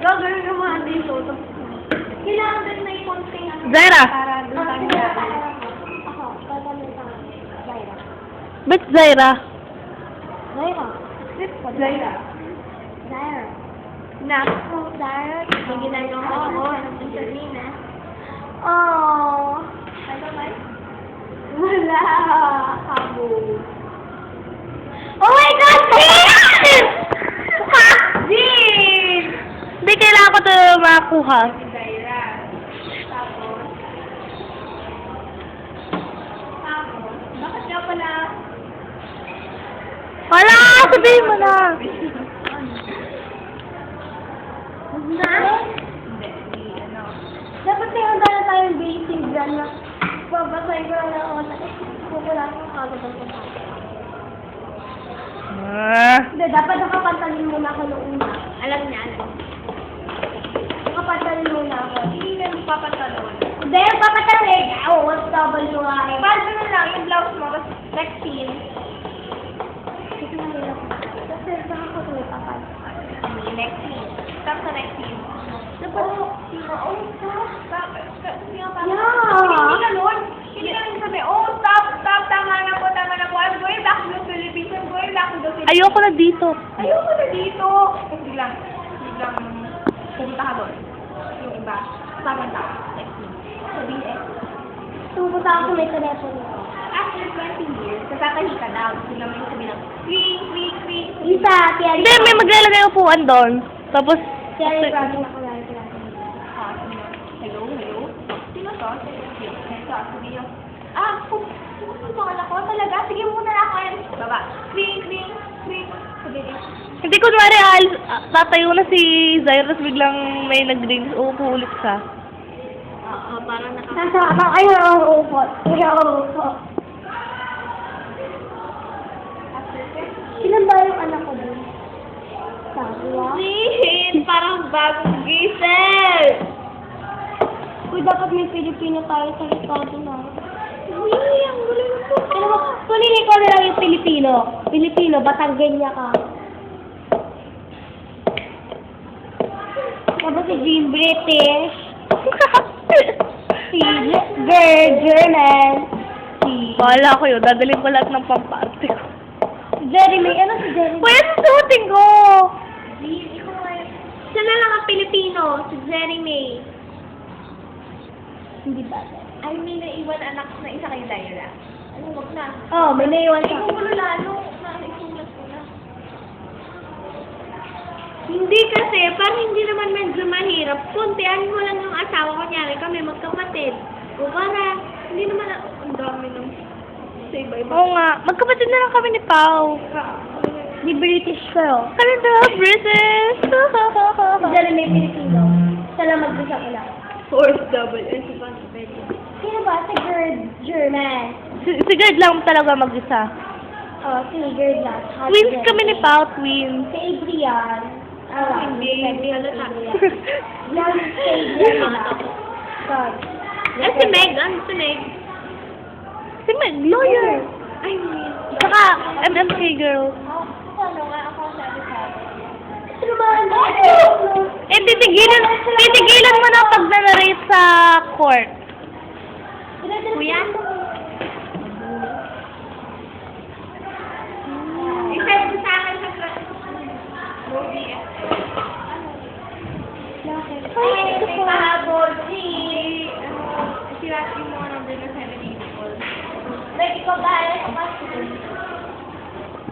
gagawin ka mga dito. Kailangan din may konting ano. Zaira. Para doon sa kanya. Ako, gagawin ka. Zaira. Ba't Zaira? Zaira. Ko. Zaira. Zaira. Naku, Zaira. May ginagawa ako. Ang sabihin na. Oh. Ano ba? Wala. Kabo. Oh my God! Jean! Ha? Jean! Hindi, kailangan ko ito makakuha. Zaira. Tapos. Tapos. Bakit ka pala? Wala! Sabihin mo na. Na? Dapat may handa na tayong basic dyan na babasay ko na ako na kukula ko kagad ang pagkakas. Ah. Hindi, dapat nakapantalin muna ako noong una. Alam niya, alam. Nakapantalin muna ako. Hindi na Hindi, papantalin. Oo, oh, what's W nga eh. Paano na lang yung blouse mo, tapos next scene. Ito na hirap. Kasi baka ko tuloy. Next scene. Tapos sa next scene. Dapat, oh, stop. Stop. Hindi nga parang- Yeah. Hindi ganun. Hindi ganun sabi, oh, stop, stop, tama na po, tama na po. I'm going back to the Philippines. I'm going back to the Philippines. Ayoko na dito. Ayoko na dito. Eh, biglang, biglang pumunta ka doon. Tumupunta ako may telepono. after 20 years, kasakahi ka daw. Biglang may sabihin ng, ring, ring, ring. Isa, Tiari. Hindi, may maglalagay upuan doon. Tapos, Tiari, grabe na. Ah, sabi niya, hello, hello. Sino to? Sabi niya, ah, kung kung mga anak ko, talaga, sige muna na ako. Baba. Ring, ring, ring. Sabi niya, hindi ko kunwari, al, ah, tatayo na si Zaira, tapos biglang may nag-ring, uupo ulit siya. Oo, parang naka... Nasa ako, ayaw ako upo. Ayaw ako upo. Ilan ba yung anak ko dun? Sawa? Sin, parang bagong gising. Uy, dapat may Pilipino tayo sa estado na. Uy, ang galing po. Ano mo, kunin ikaw na lang yung Pilipino. Pilipino, Batanggenya ka. Tapos si Jean British. Si Girl German. Si Wala ko yun, dadalhin ko lahat ng pamparte ko. Jeremy. Ano si Jeremy? Pwede suotin ko! Siya na lang ang Pilipino, si Jeremy. Hindi ba? Ay, may naiwan anak na isa kay Lyra. Ano, wag na. Oh, may naiwan Ay, ka. lalo, Hindi kasi, parang hindi naman medyo mahirap. Kuntian mo lang yung asawa, kunyari kami magkapatid. O para, hindi naman, na- ang dami ng sa iba-iba. Oo nga, magkapatid na lang kami ni Pau. Di British girl. Kami na, British! Si Jeremy Pilipino. Siya lang mag-isa ko lang. Fourth double S pa sa pwede. Sino ba? Si Girl German. si, si Gerd lang talaga mag-isa. Oh, si Girl lang. Hot Twins girl. kami ni Pau, twins. Si Adrian. Hindi, hindi halata. Yan, si Adrian na. God. Eh, si Meg, ano si Meg? si Meg, lawyer. Ay. Saka, MMK girl. Ano nga, ako sabi sa? Eh, titigilan, titigilan mo na pag narrate sa court. Kuya?